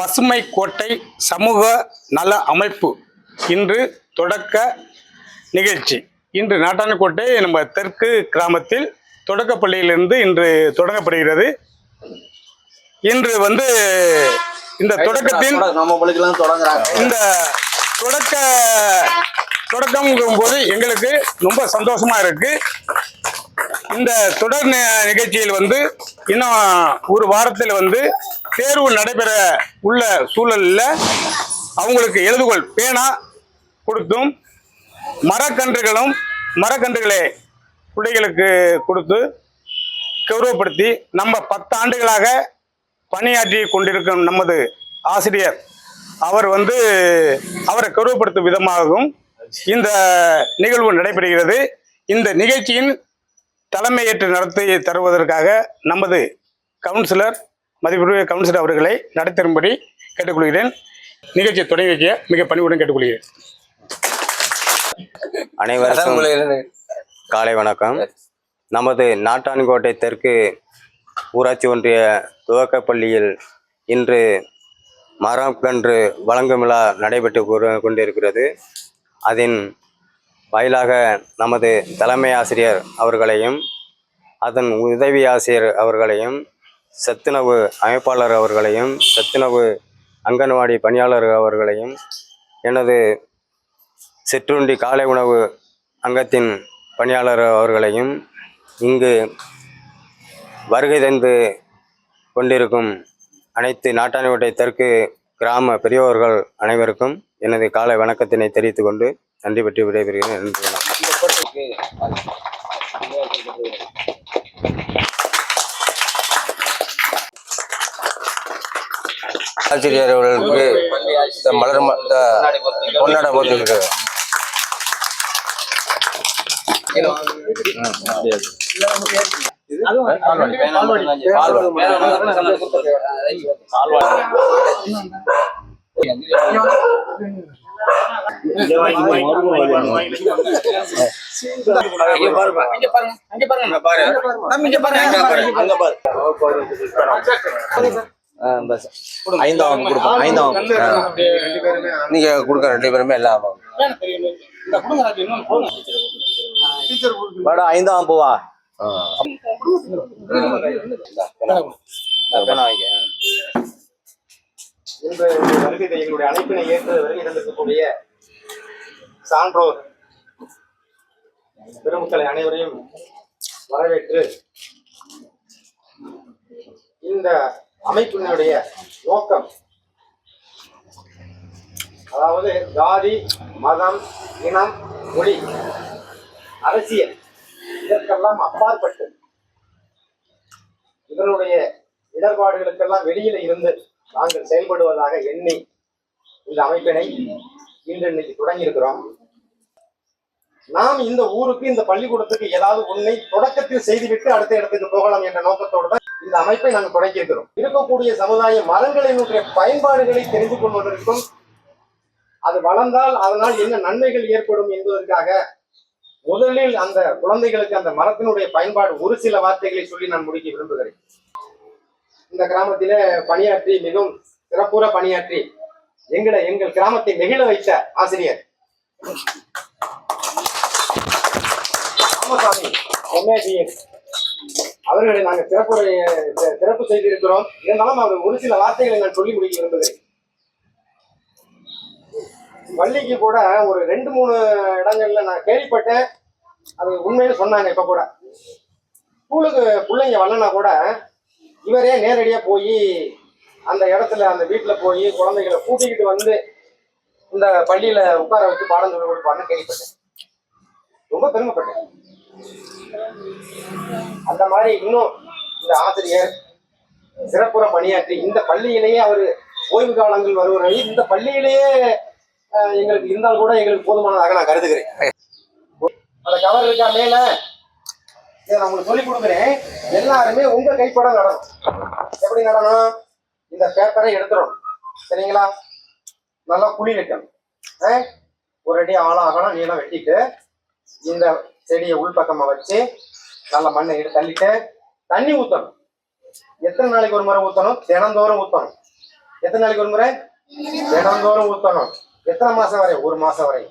பசுமை கோட்டை சமூக நல அமைப்பு. இன்று தொடக்க நிகழ்ச்சி. இன்று நாட்டானக்கோட்டை நம்ம தெற்கு கிராமத்தில் தொடக்கப்பள்ளியிலிருந்து இன்று தொடங்கப்படுகிறது. இன்று வந்து இந்த தொடக்கத்தின் நம்ம பிள்ளைக்கெல்லாம் தொடங்குறாங்க. இந்த தொடக்க தொடக்கம்ங்கும் போது எங்களுக்கு ரொம்ப சந்தோஷமா இருக்கு. இந்த தொடர் நிகழ்ச்சியில் வந்து இன்னும் ஒரு வாரத்தில் வந்து தேர்வு நடைபெற உள்ள சூழலில் அவங்களுக்கு எழுதுகோள் பேனா கொடுத்தும் மரக்கன்றுகளும் மரக்கன்றுகளை பிள்ளைகளுக்கு கொடுத்து கௌரவப்படுத்தி நம்ம பத்து ஆண்டுகளாக பணியாற்றி கொண்டிருக்கும் நமது ஆசிரியர். அவர் வந்து அவரை கௌரவப்படுத்தும் விதமாகவும் இந்த நிகழ்வு நடைபெறுகிறது. இந்த நிகழ்ச்சியின் தலைமையேற்று நடத்தி தருவதற்காக நமது கவுன்சிலர் மதிப்புரிய கவுன்சிலர் அவர்களை நடத்தரும்படி கேட்டுக்கொள்கிறேன். நிகழ்ச்சியை தொடங்கி வைக்க மிக பணிவுடன் கேட்டுக்கொள்கிறேன். அனைவருக்கும் காலை வணக்கம். நமது நாட்டான்கோட்டை தெற்கு ஊராட்சி ஒன்றிய துவக்கப் பள்ளியில் இன்று மரக்கன்று வழங்கும் விழா நடைபெற்று கூறு- கொண்டிருக்கிறது. அதன் வாயிலாக நமது தலைமை ஆசிரியர் அவர்களையும் அதன் உதவி ஆசிரியர் அவர்களையும் சத்துணவு அமைப்பாளர் அவர்களையும் சத்துணவு அங்கன்வாடி பணியாளர் அவர்களையும் எனது சிற்றுண்டி காலை உணவு அங்கத்தின் பணியாளர் அவர்களையும் இங்கு வருகை தந்து கொண்டிருக்கும் அனைத்து நாட்டானிவட்டை தெற்கு கிராம பெரியவர்கள் அனைவருக்கும் எனது காலை வணக்கத்தினை தெரிவித்துக்கொண்டு நன்றி பெற்று விடைபெறுகிறேன் நன்றி ஆசிரியர் அவர்களுக்கு இந்த மலர் பொன்னாட போட்டிருக்கிறது ஐந்தாம் கொடுப்போம் ஐந்தாம் நீங்க கொடுக்க ரெண்டு பேருமே எல்லாம் மேடம் ஐந்தாம் பூவா எங்களுடைய அழைப்பினை ஏற்று வருகை தந்திருக்கக்கூடிய சான்றோர். பெருமக்களை அனைவரையும் வரவேற்று இந்த அமைப்பினுடைய நோக்கம் அதாவது ஜாதி மதம் இனம் மொழி அரசியல் இதற்கெல்லாம் அப்பாற்பட்டு இதனுடைய இடர்பாடுகளுக்கெல்லாம் வெளியில இருந்து நாங்கள் செயல்படுவதாக எண்ணி இந்த அமைப்பினை இன்று இன்னைக்கு தொடங்கி இருக்கிறோம் நாம் இந்த ஊருக்கு இந்த பள்ளிக்கூடத்துக்கு ஏதாவது ஒன்றை தொடக்கத்தில் செய்துவிட்டு அடுத்த இடத்துக்கு போகலாம் என்ற நோக்கத்தோடு தான் இந்த அமைப்பை நாங்கள் தொடங்கி இருக்கிறோம். இருக்கக்கூடிய சமுதாய மரங்களினுடைய பயன்பாடுகளை தெரிந்து கொள்வதற்கும் அது வளர்ந்தால் அதனால் என்ன நன்மைகள் ஏற்படும் என்பதற்காக முதலில் அந்த குழந்தைகளுக்கு அந்த மரத்தினுடைய பயன்பாடு ஒரு சில வார்த்தைகளை சொல்லி நான் முடிக்க விரும்புகிறேன். இந்த கிராமத்தில பணியாற்றி மிகவும் சிறப்புற பணியாற்றி எங்களை எங்கள் கிராமத்தை நெகிழ வைத்த ஆசிரியர். ராமசாமி எம்ஏபிஎஸ் அவர்களை நாங்கள் சிறப்பு சிறப்பு செய்திருக்கிறோம். இருந்தாலும் அவர் ஒரு சில வார்த்தைகளை நான் சொல்லி முடிக்க விரும்புகிறேன். பள்ளிக்கு கூட ஒரு ரெண்டு மூணு இடங்கள்ல நான் கேள்விப்பட்டேன். அது உண்மையில சொன்னாங்க இப்ப கூட. ஸ்கூலுக்கு பிள்ளைங்க வரலனா கூட இவரே நேரடியா போய் அந்த இடத்துல அந்த வீட்டுல போய் குழந்தைகளை கூட்டிக்கிட்டு வந்து இந்த பள்ளியில உட்கார வச்சு பாடம் சொல்லி கொடுப்பாங்கன்னு கேள்விப்பட்டேன். ரொம்ப பெருமைப்பட்டேன். அந்த மாதிரி இன்னும் இந்த ஆசிரியர் சிறப்புற பணியாற்றி இந்த பள்ளியிலேயே அவர் ஓய்வு காலங்கள் வருவதை இந்த பள்ளியிலேயே எங்களுக்கு இருந்தால் கூட எங்களுக்கு போதுமானதாக நான் கருதுகிறேன். அந்த கவர் இருக்கா மேல? இதை நான் உங்களுக்கு சொல்லி கொடுக்குறேன். எல்லாருமே உங்க கைப்பட நடணும். எப்படி நடணும்? இந்த பேப்பரை எடுத்துடணும். சரிங்களா? நல்லா குழி வைக்கணும். ஆ? ஒரு அடி ஆளாகணும் அகலம் நீளம் வெட்டிட்டு இந்த செடியை உள்பக்கமா வச்சு நல்ல மண்ணை எடுத்து தள்ளிட்டு தண்ணி ஊற்றணும் எத்தனை நாளைக்கு ஒரு முறை ஊற்றணும் தினந்தோறும் ஊற்றணும் எத்தனை நாளைக்கு ஒரு முறை? தினந்தோறும் ஊற்றணும் எத்தனை மாசம் வரை? ஒரு மாசம் வரை.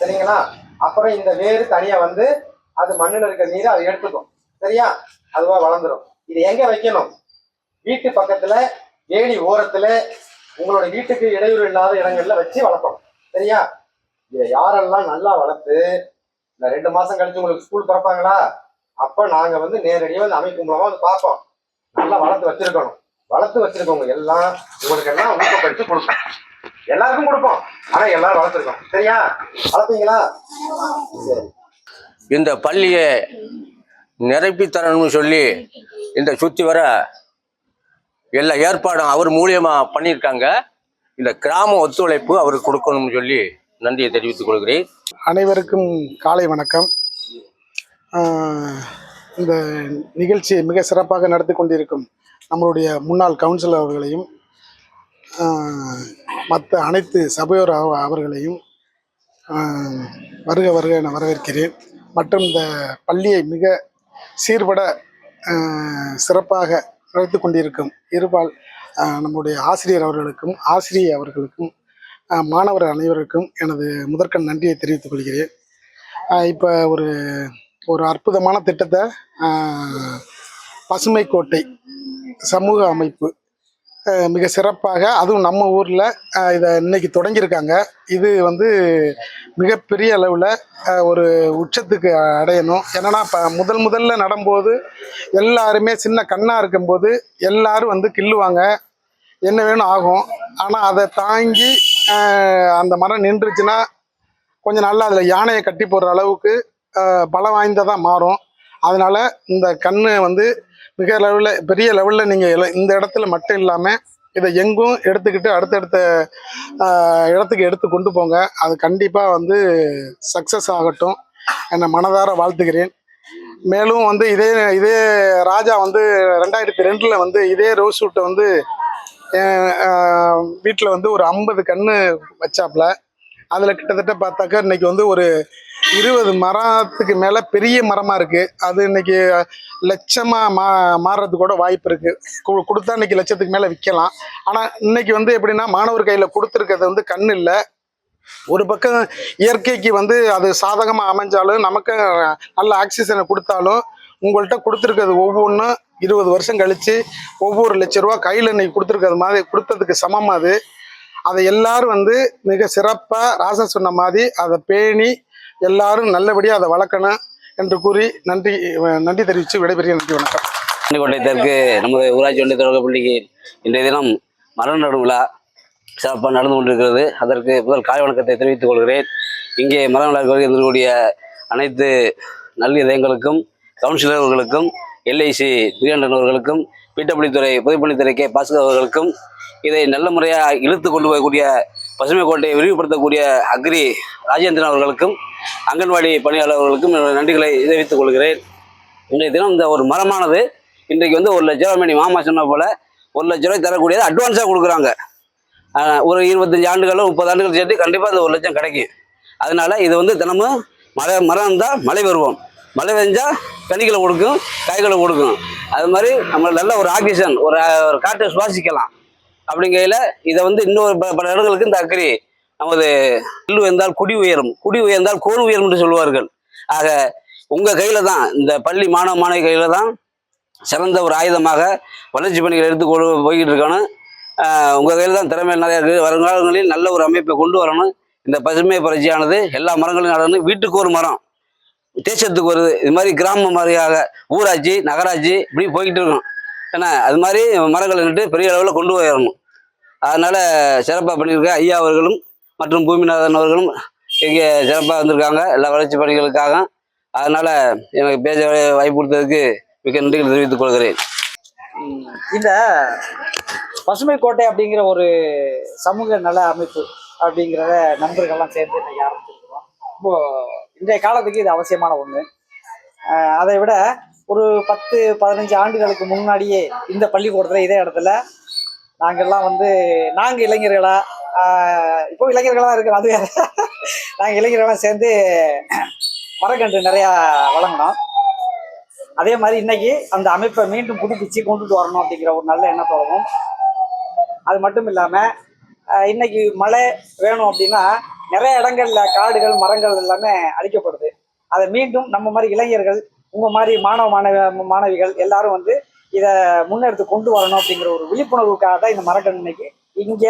சரிங்களா? அப்புறம் இந்த வேறு தனியா வந்து அது மண்ணில் இருக்கிற நீரை அது எடுத்துக்கும். சரியா? அதுவா வளர்ந்துரும். இது எங்க வைக்கணும்? வீட்டு பக்கத்துல வேலி ஓரத்துல உங்களோட வீட்டுக்கு இடையூறு இல்லாத இடங்கள்ல வச்சு வளர்க்கணும். சரியா? இதை யாரெல்லாம் நல்லா வளர்த்து இந்த ரெண்டு மாசம் கழிச்சு உங்களுக்கு ஸ்கூல் திறப்பாங்களா? அப்ப நாங்க வந்து நேரடியாக வந்து அமைப்பு மூலமா வந்து பார்ப்போம். நல்லா வளர்த்து வச்சிருக்கணும். வளர்த்து வச்சிருக்கவங்க எல்லாம் உங்களுக்கு எல்லாம் ஊக்கப்படுத்தி கொடுப்போம். எல்லாருக்கும் கொடுப்போம். ஆனா எல்லாரும் வளர்த்துருக்கோம். சரியா? வளர்ப்பீங்களா சரி. இந்த பள்ளியை நிரப்பி தரணும்னு சொல்லி இந்த சுத்தி வர எல்லா ஏற்பாடும் அவர் மூலியமா பண்ணியிருக்காங்க. இந்த கிராம ஒத்துழைப்பு அவருக்கு கொடுக்கணும்னு சொல்லி நன்றியை தெரிவித்துக் கொள்கிறேன். அனைவருக்கும் காலை வணக்கம். இந்த நிகழ்ச்சியை மிக சிறப்பாக நடத்தி கொண்டிருக்கும் நம்மளுடைய முன்னாள் கவுன்சிலர் அவர்களையும் மற்ற அனைத்து சபையோர் அவர்களையும் வருக வருக என வரவேற்கிறேன். மற்றும் இந்த பள்ளியை மிக சீர்பட சிறப்பாக நடத்தி கொண்டிருக்கும் இருபால் நம்முடைய ஆசிரியர் அவர்களுக்கும் ஆசிரியை அவர்களுக்கும் மாணவர் அனைவருக்கும் எனது முதற்கண் நன்றியை தெரிவித்துக் கொள்கிறேன். இப்போ ஒரு ஒரு அற்புதமான திட்டத்தை பசுமை கோட்டை சமூக அமைப்பு மிக சிறப்பாக அதுவும் நம்ம ஊரில் இதை இன்னைக்கு தொடங்கியிருக்காங்க. இது வந்து மிகப்பெரிய அளவில் ஒரு உச்சத்துக்கு அடையணும். என்னென்னா இப்போ முதல் முதல்ல நடும்போது எல்லாருமே சின்ன கண்ணாக இருக்கும்போது எல்லாரும் வந்து கிள்ளுவாங்க. என்ன வேணும் ஆகும். ஆனால் அதை தாங்கி அந்த மரம் நின்றுச்சுன்னா கொஞ்சம் நல்லா அதில் யானையை கட்டி போடுற அளவுக்கு பலம் வாய்ந்ததாக மாறும். அதனால் இந்த கண்ணு வந்து மிக லெவலில் பெரிய லெவலில் நீங்கள் இந்த இடத்துல மட்டும் இல்லாமல் இதை எங்கும் எடுத்துக்கிட்டு அடுத்தடுத்த இடத்துக்கு எடுத்து கொண்டு போங்க. அது கண்டிப்பாக வந்து சக்ஸஸ் ஆகட்டும். என்னை மனதார வாழ்த்துகிறேன். மேலும் வந்து இதே இதே ராஜா வந்து ரெண்டாயிரத்தி ரெண்டில் வந்து இதே ரோஸ் ஷூட்டை வந்து வீட்டில் வந்து ஒரு ஐம்பது கன்று வச்சாப்புல அதில் கிட்டத்தட்ட பார்த்தாக்கா இன்னைக்கு வந்து ஒரு இருபது மரத்துக்கு மேலே பெரிய மரமாக இருக்குது அது இன்னைக்கு லட்சமாக மா மாறுறதுக்கு கூட வாய்ப்பு இருக்குது கொடுத்தா இன்னைக்கு லட்சத்துக்கு மேலே விற்கலாம் ஆனால் இன்னைக்கு வந்து எப்படின்னா மாணவர் கையில் கொடுத்துருக்கிறது வந்து கண் இல்லை. ஒரு பக்கம் இயற்கைக்கு வந்து அது சாதகமாக அமைஞ்சாலும் நமக்கு நல்ல ஆக்சிஜனை கொடுத்தாலும் உங்கள்கிட்ட கொடுத்துருக்கிறது ஒவ்வொன்றும் இருபது வருஷம் கழித்து ஒவ்வொரு லட்ச ரூபா கையில் இன்னைக்கு கொடுத்துருக்கிறது மாதிரி கொடுத்ததுக்கு சமம் அது. அதை எல்லாரும் வந்து மிக சிறப்பாக ராசா சொன்ன மாதிரி அதை பேணி எல்லாரும் நல்லபடியாக அதை வளர்க்கணும் என்று கூறி நன்றி நன்றி தெரிவித்து விடைபெறிய நன்றி வணக்கம். கோட்டை தெற்கு நமது ஊராட்சி ஒன்றிய தொடக்க பள்ளிக்கு இன்றைய தினம் மரண நடு விழா சிறப்பாக நடந்து கொண்டிருக்கிறது. அதற்கு முதல் காலை வணக்கத்தை தெரிவித்துக் கொள்கிறேன். இங்கே மரண நடுவதற்கு இருக்கக்கூடிய அனைத்து நல்ல இதயங்களுக்கும் கவுன்சிலர் அவர்களுக்கும் எல்ஐசி வீரண்டன் அவர்களுக்கும் பிடபிள்யூ பொதுப்பணித்துறை கே. பாஸ்கர் அவர்களுக்கும் இதை நல்ல முறையாக இழுத்து கொண்டு போகக்கூடிய பசுமை கோட்டையை விரிவுபடுத்தக்கூடிய அக்ரி ராஜேந்திரன் அவர்களுக்கும் அங்கன்வாடி பணியாளர்களுக்கும் என்னுடைய நன்றிகளை தெரிவித்துக் கொள்கிறேன். இன்றைய தினம் இந்த ஒரு மரமானது இன்றைக்கு வந்து ஒரு லட்ச ரூபாய் மணி மாமா சொன்ன போல் ஒரு லட்ச ரூபாய் தரக்கூடியது அட்வான்ஸாக கொடுக்குறாங்க. ஒரு இருபத்தஞ்சு ஆண்டுகளோ முப்பது ஆண்டுகள் சேர்த்து கண்டிப்பாக அந்த ஒரு லட்சம் கிடைக்கும். அதனால் இது வந்து தினமும் மழை மரம் இருந்தால் மழை வருவோம். மழை பெஞ்சா கனிகளை கொடுக்கும் காய்களை கொடுக்கும். அது மாதிரி நம்ம நல்ல ஒரு ஆக்சிஜன் ஒரு ஒரு காற்றை சுவாசிக்கலாம். அப்படிங்கையில் இதை வந்து இன்னொரு ப- பல இடங்களுக்கு இந்த அக்கறி நமது நெல் உயர்ந்தால் குடி உயரும். குடி உயர்ந்தால் கோல் உயரும் என்று சொல்வார்கள். ஆக உங்கள் கையில் தான் இந்த பள்ளி மாணவ மாணவி கையில் தான் சிறந்த ஒரு ஆயுதமாக வளர்ச்சி பணிகள் எடுத்து கொண்டு போய்கிட்டு இருக்கணும். உங்கள் கையில் தான் திறமை நிறையா இருக்குது. வருங்காலங்களில் நல்ல ஒரு அமைப்பை கொண்டு வரணும். இந்த பசுமை புரட்சியானது எல்லா மரங்களும் நடணும் வீட்டுக்கு ஒரு மரம். தேசத்துக்கு வருது. இது மாதிரி கிராம மாதிரியாக ஊராட்சி நகராட்சி இப்படி போய்கிட்டு இருக்கணும் ஏன்னா அது மாதிரி மரங்களை நட்டு பெரிய அளவில் கொண்டு போயிடணும். அதனால் சிறப்பாக பண்ணியிருக்க ஐயா அவர்களும் மற்றும் பூமிநாதன் அவர்களும் இங்கே சிறப்பாக வந்திருக்காங்க. எல்லா வளர்ச்சி பணிகளுக்காக. அதனால் எனக்கு பேச வாய்ப்பு கொடுத்ததுக்கு மிக்க நன்றிகள் தெரிவித்துக் கொள்கிறேன். இந்த பசுமை கோட்டை அப்படிங்கிற ஒரு சமூக நல அமைப்பு அப்படிங்கிறத நண்பர்கள்லாம் சேர்ந்து இன்னைக்கு ஆரம்பிச்சிருக்கிறோம். இப்போ இன்றைய காலத்துக்கு இது அவசியமான ஒன்று அதை விட ஒரு பத்து பதினஞ்சு ஆண்டுகளுக்கு முன்னாடியே இந்த பள்ளிக்கூடத்தில் இதே இடத்துல நாங்கள்லாம் வந்து நாங்கள் இளைஞர்களா இப்போ இளைஞர்களாக இருக்கிறோம் அது வேறு. நாங்கள் இளைஞர்களாம் சேர்ந்து மரக்கன்று நிறையா வழங்கினோம். அதே மாதிரி இன்னைக்கு அந்த அமைப்பை மீண்டும் புதுப்பிச்சு கொண்டுட்டு வரணும் அப்படிங்கிற ஒரு நல்ல எண்ணத்தோடவும் அது மட்டும் இல்லாமல் இன்னைக்கு மழை வேணும் அப்படின்னா நிறைய இடங்கள்ல காடுகள் மரங்கள் எல்லாமே அழிக்கப்படுது. அதை மீண்டும் நம்ம மாதிரி இளைஞர்கள் உங்க மாதிரி மாணவ மாணவ மாணவிகள் எல்லாரும் வந்து இதை முன்னெடுத்து கொண்டு வரணும் அப்படிங்கிற ஒரு விழிப்புணர்வுக்காக தான் இந்த மரக்கண்ணைக்கு இன்னைக்கு இங்க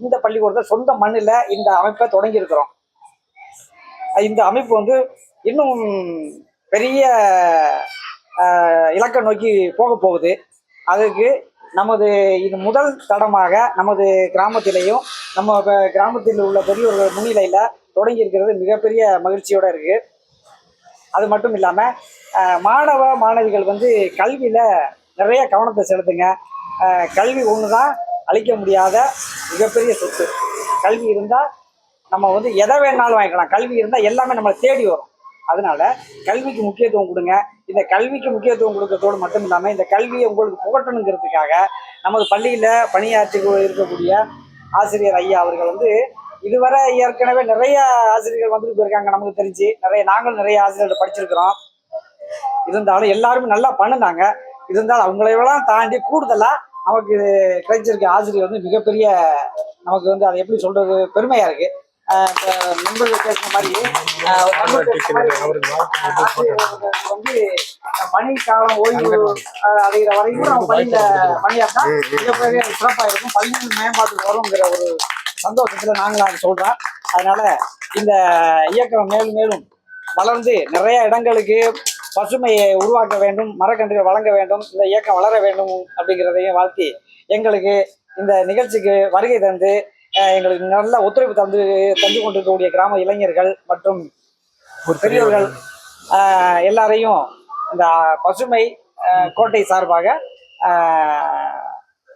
இந்த பள்ளிக்கூடத்தில் சொந்த மண்ணில் இந்த அமைப்பை தொடங்கி இருக்கிறோம். இந்த அமைப்பு வந்து இன்னும் பெரிய இலக்கை நோக்கி போக போகுது. அதுக்கு நமது இது முதல் தடமாக நமது கிராமத்திலையும் நம்ம கிராமத்தில் உள்ள பெரியவர்கள் முன்னிலையில் தொடங்கி இருக்கிறது மிகப்பெரிய மகிழ்ச்சியோடு இருக்கு. அது மட்டும் இல்லாமல் மாணவ மாணவிகள் வந்து கல்வியில் நிறைய கவனத்தை செலுத்துங்க. கல்வி ஒன்று தான் அழிக்க முடியாத மிகப்பெரிய சொத்து. கல்வி இருந்தால் நம்ம வந்து எதை வேணாலும் வாங்கிக்கலாம். கல்வி இருந்தால் எல்லாமே நம்மளை தேடி வரும். அதனால கல்விக்கு முக்கியத்துவம் கொடுங்க. இந்த கல்விக்கு முக்கியத்துவம் கொடுக்கறதோடு மட்டும் இல்லாமல் இந்த கல்வியை உங்களுக்கு புகட்டணுங்கிறதுக்காக நமது பள்ளியில் பணியாற்றி இருக்கக்கூடிய ஆசிரியர் ஐயா அவர்கள் வந்து இதுவரை ஏற்கனவே நிறைய ஆசிரியர்கள் வந்துட்டு போயிருக்காங்க நமக்கு தெரிஞ்சு. நிறைய நாங்களும் நிறைய ஆசிரியர்கள் படிச்சிருக்கிறோம். இருந்தாலும் எல்லாருமே நல்லா பண்ணுனாங்க. இருந்தாலும் அவங்களையெல்லாம் தாண்டி கூடுதலா நமக்கு கிடைச்சிருக்க ஆசிரியர் வந்து மிகப்பெரிய நமக்கு வந்து அதை எப்படி சொல்றது பெருமையா இருக்கு. நண்பர்கள் பேசுன மாதிரி வந்து பணி காலம் ஓய்வு அடைகிற வரைக்கும் நம்ம பள்ளியில பணியாற்றா மிகப்பெரிய சிறப்பா இருக்கும் பள்ளியின் மேம்பாட்டுக்கு வருங்கிற ஒரு சந்தோஷத்துல நாங்களும் அதை சொல்றோம். அதனால இந்த இயக்கம் மேலும் மேலும் வளர்ந்து நிறைய இடங்களுக்கு பசுமையை உருவாக்க வேண்டும் மரக்கன்றுகள் வழங்க வேண்டும் இந்த இயக்கம் வளர வேண்டும் அப்படிங்கிறதையும் வாழ்த்தி எங்களுக்கு இந்த நிகழ்ச்சிக்கு வருகை தந்து எங்களுக்கு நல்ல ஒத்துழைப்பு தந்து தந்து கொண்டிருக்கக்கூடிய கிராம இளைஞர்கள் மற்றும் பெரியவர்கள் எல்லாரையும் இந்த பசுமை கோட்டை சார்பாக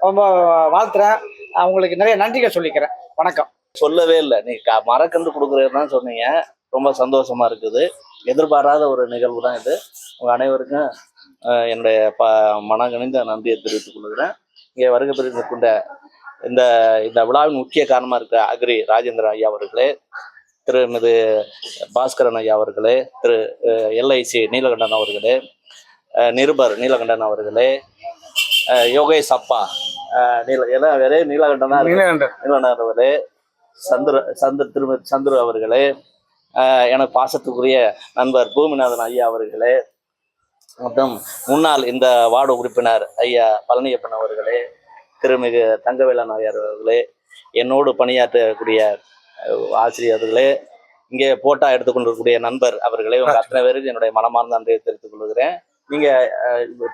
ரொம்ப வாழ்த்துறேன். அவங்களுக்கு நிறைய நன்றிகள் சொல்லிக்கிறேன். வணக்கம். சொல்லவே இல்லை. நீ க- மரக்கன்று கொடுக்குறதுதான் சொன்னீங்க. ரொம்ப சந்தோஷமா இருக்குது. எதிர்பாராத ஒரு நிகழ்வு தான் இது. உங்க அனைவருக்கும் என்னுடைய ப மனங்கணிந்த நன்றியை தெரிவித்துக் கொள்கிறேன். இங்கே வருகை புரிந்திருக்கின்ற இந்த இந்த விழாவின் முக்கிய காரணமாக இருக்க அக்ரி ராஜேந்திர ஐயா அவர்களே திருமிது பாஸ்கரன் ஐயா அவர்களே திரு எல்ஐசி நீலகண்டன் அவர்களே நிருபர் நீலகண்டன் அவர்களே யோகேஷ் அப்பா நீல எல்லாம் வேறே நீலகண்டன். நீலகண்டன் அவர்களே சந்திர சந்திர திருமதி சந்துரு அவர்களே எனக்கு பாசத்துக்குரிய நண்பர் பூமிநாதன் ஐயா அவர்களே மற்றும் முன்னாள் இந்த வார்டு உறுப்பினர் ஐயா பழனியப்பன் அவர்களே திருமிகு தங்கவேலன் ஐயர் அவர்களே என்னோடு பணியாற்றக்கூடிய ஆசிரியர்களே இங்கே போட்டா எடுத்துக்கொண்டிருக்கக்கூடிய நண்பர் அவர்களே உங்க அத்தனை பேருக்கு என்னுடைய மனமார்ந்த நன்றியை தெரிவித்துக் கொள்கிறேன். நீங்க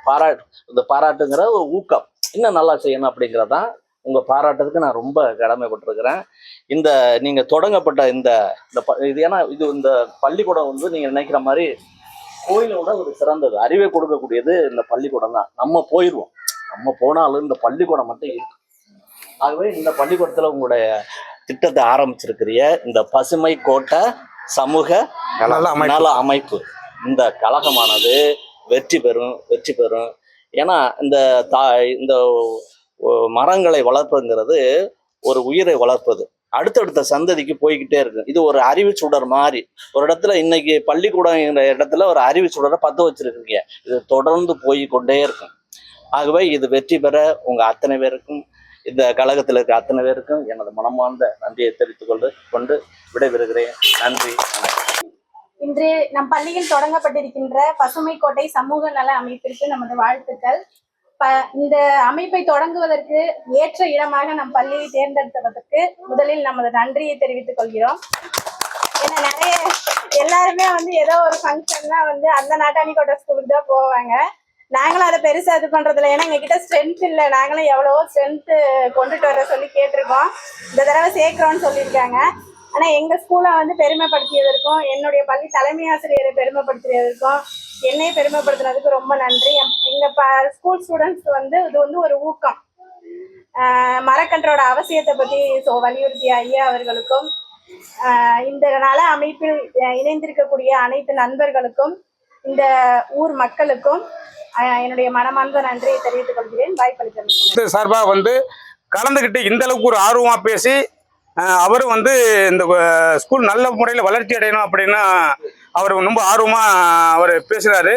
பாராட்டு இந்த பாராட்டுங்கிற ஒரு ஊக்கம் இன்னும் நல்லா செய்யணும் அப்படிங்கிறதான் உங்க பாராட்டுறதுக்கு நான் ரொம்ப கடமைப்பட்டிருக்கிறேன். இந்த நீங்க தொடங்கப்பட்ட இந்த இந்த ப- இது ஏன்னா இது இந்த பள்ளிக்கூடம் வந்து நீங்க நினைக்கிற மாதிரி கோயிலோட ஒரு சிறந்தது. அறிவை கொடுக்கக்கூடியது இந்த பள்ளிக்கூடம் தான். நம்ம போயிடுவோம். நம்ம போனாலும் இந்த பள்ளிக்கூடம் மட்டும் இருக்கு. ஆகவே இந்த பள்ளிக்கூடத்துல உங்களுடைய திட்டத்தை ஆரம்பிச்சிருக்கிறிய இந்த பசுமை கோட்டை சமூக நல அமைப்பு. இந்த கழகமானது வெற்றி பெறும் வெற்றி பெறும். ஏன்னா இந்த தா இந்த மரங்களை வளர்ப்புங்கிறது ஒரு உயிரை வளர்ப்பது. அடுத்தடுத்த சந்ததிக்கு போய்கிட்டே இருக்கு. இது ஒரு அறிவு சுடர் மாதிரி ஒரு இடத்துல இன்னைக்கு பள்ளிக்கூடங்கிற இடத்துல ஒரு அறிவு சுடரை பத்த வச்சிருக்கீங்க. இது தொடர்ந்து போய் கொண்டே இருக்கும். ஆகவே இது வெற்றி பெற உங்க அத்தனை பேருக்கும் இந்த கழகத்தில் இருக்க அத்தனை பேருக்கும் எனது மனமார்ந்த நன்றியை தெரிவித்துக் கொண்டு கொண்டு விடைபெறுகிறேன். நன்றி இன்று நம் பள்ளியில் தொடங்கப்பட்டிருக்கின்ற பசுமை கோட்டை சமூக நல அமைப்பிற்கு நமது வாழ்த்துக்கள். ப இந்த அமைப்பை தொடங்குவதற்கு ஏற்ற இடமாக நம் பள்ளியை தேர்ந்தெடுத்ததற்கு முதலில் நமது நன்றியை தெரிவித்துக் கொள்கிறோம். ஏன்னா நிறைய எல்லாருமே வந்து ஏதோ ஒரு ஃபங்க்ஷன்னா வந்து அந்த நாட்டாணி கோட்டை ஸ்கூலுக்கு தான் போவாங்க. நாங்களும் அதை பெருசா இது பண்றதுல ஏன்னா எங்ககிட்ட ஸ்ட்ரென்த் இல்லை. நாங்களும் எவ்வளவோ ஸ்ட்ரென்த் கொண்டுட்டு வர சொல்லி கேட்டிருக்கோம். இந்த தடவை சேர்க்கிறோம்னு சொல்லியிருக்காங்க. ஆனா எங்க ஸ்கூலை வந்து பெருமைப்படுத்தியதற்கும் என்னுடைய பள்ளி தலைமை ஆசிரியரை பெருமைப்படுத்தியதற்கும் என்னை பெருமைப்படுத்தினதுக்கு ரொம்ப நன்றி. எங்க ப ஸ்கூல் ஸ்டூடெண்ட்ஸ் வந்து இது வந்து ஒரு ஊக்கம். மரக்கன்றோட அவசியத்தை பத்தி வலியுறுத்திய ஐயா அவர்களுக்கும் இந்த நல அமைப்பில் இணைந்திருக்கக்கூடிய அனைத்து நண்பர்களுக்கும் இந்த ஊர் மக்களுக்கும் என்னுடைய மனமார்ந்த நன்றியை தெரிவித்துக் கொள்கிறேன். வாய்ப்பளித்தமைக்கு சார்பாக வந்து கலந்துக்கிட்டு இந்த அளவுக்கு ஒரு ஆர்வமாக பேசி அவரும் அவர் வந்து இந்த ஸ்கூல் நல்ல முறையில் வளர்ச்சி அடையணும் அப்படின்னா அவர் ரொம்ப ஆர்வமாக அவர் பேசுகிறாரு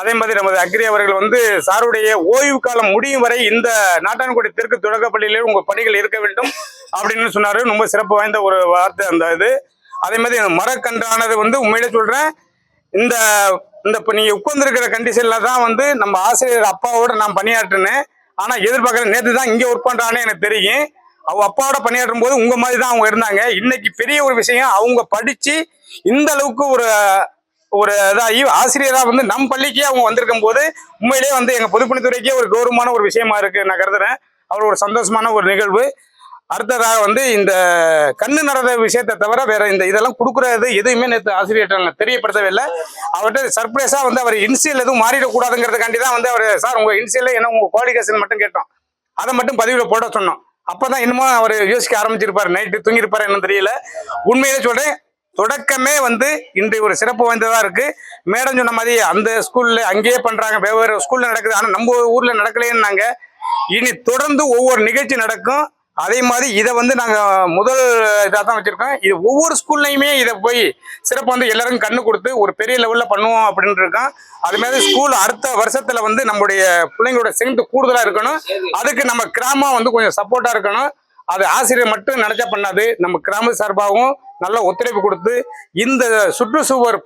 அதே மாதிரி நமது அக்ரி அவர்கள் வந்து சாருடைய ஓய்வு காலம் முடியும் வரை இந்த நாட்டான்குடி தெற்கு தொடக்கப்பள்ளியிலே உங்கள் பணிகள் இருக்க வேண்டும் அப்படின்னு சொன்னார். ரொம்ப சிறப்பு வாய்ந்த ஒரு வார்த்தை அந்த இது. அதே மாதிரி மரக்கன்றானது வந்து உண்மையிலே சொல்கிறேன் இந்த இந்த இப்போ நீங்க உட்கார்ந்துருக்கிற கண்டிஷன்ல தான் வந்து நம்ம ஆசிரியர் அப்பாவோட நான் பணியாற்றினேன். ஆனா எதிர்பார்க்கற நேற்று தான் இங்க ஒர்க் பண்றானே எனக்கு தெரியும். அவங்க அப்பாவோட பணியாற்றும் போது உங்க மாதிரி தான் அவங்க இருந்தாங்க. இன்னைக்கு பெரிய ஒரு விஷயம் அவங்க படிச்சு இந்த அளவுக்கு ஒரு ஒரு இதாகி ஆசிரியராக வந்து நம் பள்ளிக்கே அவங்க வந்திருக்கும் போது உண்மையிலேயே வந்து எங்கள் பொதுப்பணித்துறைக்கே ஒரு கௌரவமான ஒரு விஷயமா இருக்கு நான் கருதுறேன். அவர் ஒரு சந்தோஷமான ஒரு நிகழ்வு. அடுத்ததாக வந்து இந்த கண்ணு நடந்த விஷயத்தை தவிர வேற இந்த இதெல்லாம் கொடுக்குறது எதுவுமே நேற்று ஆசிரியர்கிட்ட தெரியப்படுத்தவே இல்லை அவர்கிட்ட சர்ப்ரைஸாக வந்து அவர் இன்சியல் எதுவும் மாறிடக்கூடாதுங்கிறதுக்காண்டி தான் வந்து அவர் சார் உங்கள் இன்சியல் என்ன உங்கள் குவாலிஃபிகேஷன் மட்டும் கேட்டோம். அதை மட்டும் பதிவில் போட சொன்னோம். அப்போ தான் இன்னமும் அவர் யோசிக்க ஆரம்பிச்சிருப்பார். நைட்டு தூங்கியிருப்பார் என்னன்னு தெரியல. உண்மையிலே சொல்கிறேன் தொடக்கமே வந்து இன்றைய ஒரு சிறப்பு வாய்ந்ததாக இருக்குது மேடம் சொன்ன மாதிரி அந்த ஸ்கூலில் அங்கேயே பண்ணுறாங்க வெவ்வேறு ஸ்கூலில் நடக்குது. ஆனால் நம்ம ஊரில் நடக்கலைன்னாங்க இனி தொடர்ந்து ஒவ்வொரு நிகழ்ச்சி நடக்கும். அதே மாதிரி இதை வந்து நாங்கள் முதல் இதாக தான் வச்சுருக்கோம். இது ஒவ்வொரு ஸ்கூல்லையுமே இதை போய் சிறப்பு வந்து எல்லாருக்கும் கண்ணு கொடுத்து ஒரு பெரிய லெவலில் பண்ணுவோம் அப்படின்னு இருக்கோம். அது மாதிரி ஸ்கூல் அடுத்த வருஷத்தில் வந்து நம்முடைய பிள்ளைங்களோட ஸ்ட்ரென்த் கூடுதலாக இருக்கணும். அதுக்கு நம்ம கிராமம் வந்து கொஞ்சம் சப்போர்ட்டாக இருக்கணும். அது ஆசிரியர் மட்டும் நினைச்சா பண்ணாது. நம்ம கிராம சார்பாகவும் நல்ல ஒத்துழைப்பு கொடுத்து இந்த சுற்றுச்சுவர்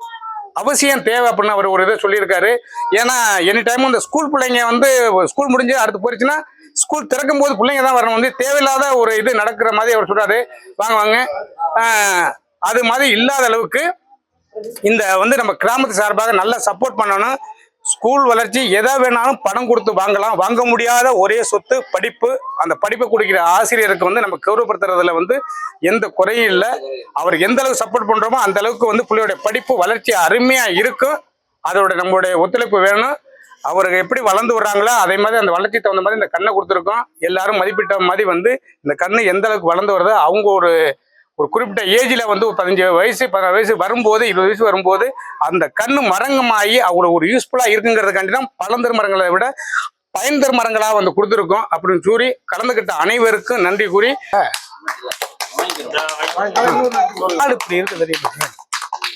அவசியம் தேவை அப்படின்னு அவர் ஒரு இதை சொல்லியிருக்காரு. ஏன்னா எனி டைமும் இந்த ஸ்கூல் பிள்ளைங்க வந்து ஸ்கூல் முடிஞ்சு அடுத்து போயிடுச்சுன்னா ஸ்கூல் திறக்கும் போது பிள்ளைங்க தான் வரணும். வந்து தேவையில்லாத ஒரு இது நடக்கிற மாதிரி அவர் சொல்றாரு. வாங்க வாங்க. அது மாதிரி இல்லாத அளவுக்கு இந்த வந்து நம்ம கிராமத்து சார்பாக நல்லா சப்போர்ட் பண்ணணும். ஸ்கூல் வளர்ச்சி எதை வேணாலும் பணம் கொடுத்து வாங்கலாம். வாங்க முடியாத ஒரே சொத்து படிப்பு. அந்த படிப்பை கொடுக்கிற ஆசிரியருக்கு வந்து நம்ம கௌரவப்படுத்துறதுல வந்து எந்த குறையும் இல்லை. அவர் எந்த அளவுக்கு சப்போர்ட் பண்றோமோ அந்த அளவுக்கு வந்து பிள்ளையோட படிப்பு வளர்ச்சி அருமையா இருக்கும். அதோட நம்மளுடைய ஒத்துழைப்பு வேணும். அவருக்கு எப்படி வளர்ந்து வர்றாங்களோ அதே மாதிரி அந்த வளர்ச்சிக்கு தகுந்த மாதிரி இந்த கண்ணை கொடுத்துருக்கோம். எல்லாரும் மதிப்பிட்ட மாதிரி வந்து இந்த கண்ணு எந்த அளவுக்கு வளர்ந்து வருதோ அவங்க ஒரு ஒரு குறிப்பிட்ட ஏஜில் வந்து ஒரு பதினஞ்சு வயசு பதினாறு வயசு வரும்போது இருபது வயசு வரும்போது அந்த கண்ணு மரங்கமாகி அவ்வளோ ஒரு யூஸ்ஃபுல்லாக இருக்குங்கிறதுக்காண்டி தான் பழந்தரு மரங்களை விட பயன்தரு மரங்களாக வந்து கொடுத்துருக்கோம் அப்படின்னு கூறி கலந்துக்கிட்ட அனைவருக்கும் நன்றி கூறி. நாடு இப்படி இருக்கு தெரியுமா?